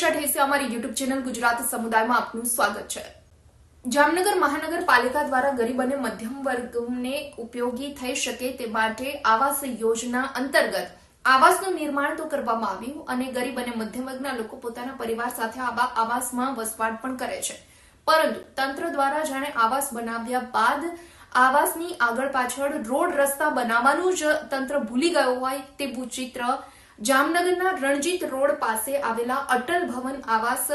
સમીક્ષા ઠેસે અમારી YouTube channel Gujarat સમુદાયમાં આપનું સ્વાગત છે. જામનગર મહાનગરપાલિકા દ્વારા ગરીબ અને મધ્યમ વર્ગને ઉપયોગી થઈ શકે તે માટે આવાસ યોજના અંતર્ગત આવાસનું નિર્માણ તો કરવામાં આવ્યું અને ગરીબ અને મધ્યમ વર્ગના લોકો પોતાના પરિવાર સાથે આવા આવાસમાં વસવાટ પણ કરે છે. પરંતુ તંત્ર દ્વારા જાણે આવાસ બનાવ્યા બાદ આવાસની આગળ પાછળ રોડ રસ્તા બનાવવાનું જ તંત્ર ભૂલી ગયો હોય તેવું ચિત્ર જામનગરના રણજીત રોડ પાસે આવેલા અટલ ભવન આવાસ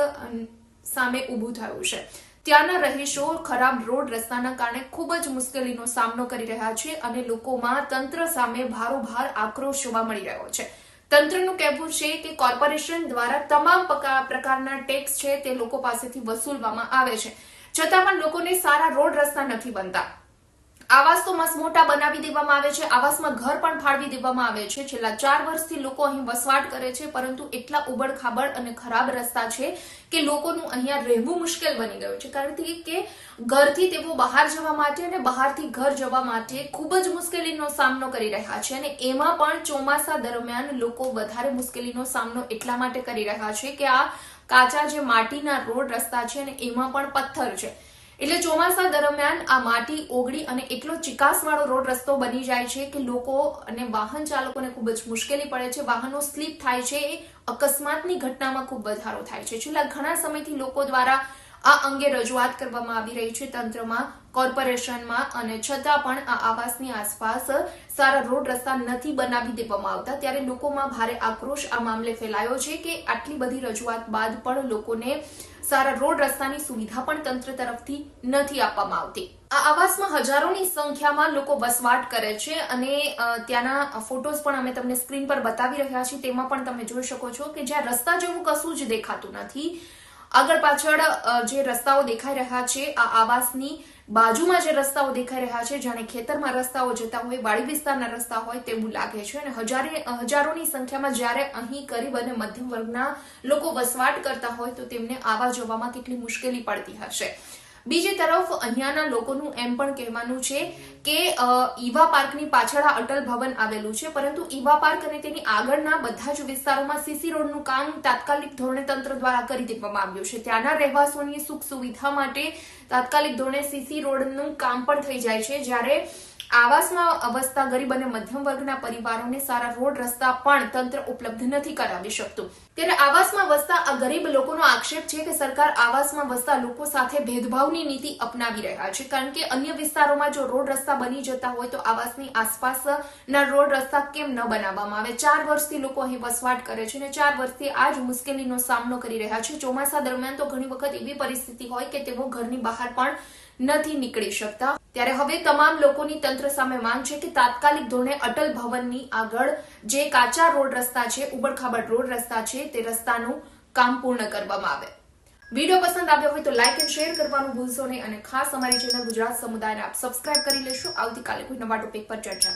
સામે ઊભું થયું છે. ત્યાંના રહીશો ખરાબ રોડ રસ્તાના કારણે ખૂબ જ મુશ્કેલીનો સામનો કરી રહ્યા છે અને લોકોમાં તંત્ર સામે ભારોભાર આક્રોશ જોવા મળી રહ્યો છે. તંત્રનું કહેવું છે કે કોર્પોરેશન દ્વારા તમામ પ્રકારના ટેક્સ છે તે લોકો પાસેથી વસૂલવામાં આવે છે. છતાં પણ લોકોને સારા રોડ રસ્તા નથી બનતા. આવાસ તો મસ મોટા બનાવી દેવામાં આવે છે, આવાસમાં ઘર પણ ફાળવી દેવામાં આવે છે. છેલ્લા ચાર વર્ષથી લોકો અહીં વસવાટ કરે છે, પરંતુ એટલા ઉબડ અને ખરાબ રસ્તા છે કે લોકોનું અહીંયા રહેવું મુશ્કેલ બની ગયું છે. કારણ કે ઘરથી તેઓ બહાર જવા માટે અને બહારથી ઘર જવા માટે ખૂબ જ મુશ્કેલીનો સામનો કરી રહ્યા છે અને એમાં પણ ચોમાસા દરમિયાન લોકો વધારે મુશ્કેલીનો સામનો એટલા માટે કરી રહ્યા છે કે આ કાચા જે માટીના રોડ રસ્તા છે અને એમાં પણ પથ્થર છે. એટલે ચોમાસા દરમિયાન આ માટી ઓગળી અને એટલો ચિકાસવાળો રોડ રસ્તો બની જાય છે કે લોકો અને વાહન ચાલકોને ખૂબ જ મુશ્કેલી પડે છે. વાહનો સ્લીપ થાય છે. અકસ્માતની ઘટનામાં ખૂબ વધારો થાય છે. છેલ્લા ઘણા સમયથી લોકો દ્વારા આ અંગે રજૂઆત કરવામાં આવી રહી છે તંત્રમાં, કોર્પોરેશનમાં અને છતાં પણ આ આવાસની આસપાસ સારા રોડ રસ્તા નથી બનાવી દેવામાં આવતા. ત્યારે લોકોમાં ભારે આક્રોશ આ મામલે ફેલાયો છે કે આટલી બધી રજૂઆત બાદ પણ લોકોને સારા રોડ રસ્તાની સુવિધા પણ તંત્ર તરફથી નથી આપવામાં આવતી. આ આવાસમાં હજારોની સંખ્યામાં લોકો વસવાટ કરે છે અને ત્યાંના ફોટોઝ પણ અમે તમને સ્ક્રીન પર બતાવી રહ્યા છીએ. તેમાં પણ તમે જોઈ શકો છો કે જ્યાં રસ્તા જેવું કશું જ દેખાતું નથી આગળ પાછળ જે રસ્તાઓ દેખાઈ રહ્યા છે, આ આવાસની બાજુમાં જે રસ્તાઓ દેખાઈ રહ્યા છે, જાણે ખેતરમાં રસ્તાઓ જતા હોય, વાડી વિસ્તારના રસ્તા હોય તેવું લાગે છે. અને હજારે, હજારોની સંખ્યામાં જ્યારે અહીં ગરીબ અને મધ્યમ વર્ગના લોકો વસવાટ કરતા હોય તો તેમને આવા જવામાં કેટલી મુશ્કેલી પડતી હશે. બીજી તરફ અહીંયાના લોકોનું એમ પણ કહેવાનું છે કે ઈવા પાર્કની પાછળ અટલ ભવન આવેલું છે, પરંતુ ઈવા પાર્ક અને તેની આગળના બધા જ વિસ્તારોમાં સીસી રોડનું કામ તાત્કાલિક ધોરણે તંત્ર દ્વારા કરી દેવામાં આવ્યું છે. ત્યાંના રહેવાસીઓની સુખ સુવિધા માટે તાત્કાલિક ધોરણે સીસી રોડનું કામ પણ થઈ જાય છે. જ્યારે આવાસમાં અવસ્થા ગરીબ અને મધ્યમ વર્ગના પરિવારોને સારા રોડ, રસ્તા, પણ તંત્ર ઉપલબ્ધ નથી કરાવી શકતું. ત્યારે આવાસમાં વસતા આ ગરીબ લોકોનો આક્ષેપ છે કે સરકાર આવાસમાં વસતા લોકો સાથે ભેદભાવની નીતિ અપનાવી રહ્યા છે. કારણ કે અન્ય વિસ્તારોમાં જો રોડ રસ્તા બની જતા હોય તો આવાસની આસપાસના રોડ રસ્તા કેમ ન બનાવવામાં આવે? ચાર વર્ષથી લોકો અહીં વસવાટ કરે છે અને ચાર વર્ષથી આ જ મુશ્કેલીનો સામનો કરી રહ્યા છે. ચોમાસા દરમિયાન તો ઘણી વખત એવી પરિસ્થિતિ હોય કે તેઓ ઘરની બહાર પણ નથી નીકળી શકતા. ત્યારે હવે તમામ લોકોની તંત્ર સામે માંગ છે કે તાત્કાલિક ધોરણે અટલ ભવનની આગળ જે કાચા રોડ રસ્તા છે ઉબડખાબડ રોડ રસ્તા છે, તે રસ્તાનું કામ પૂર્ણ કરવામાં આવે. વીડિયો પસંદ આવ્યો હોય તો લાઇક એન્ડ શેર કરવાનું ભૂલશો નહીં અને ખાસ અમારી ચેનલ ગુજરાત સમુદાયને આપ સબસ્ક્રાઇબ કરી લેશો. આવતીકાલે કોઈ નવા ટોપિક પર ચર્ચા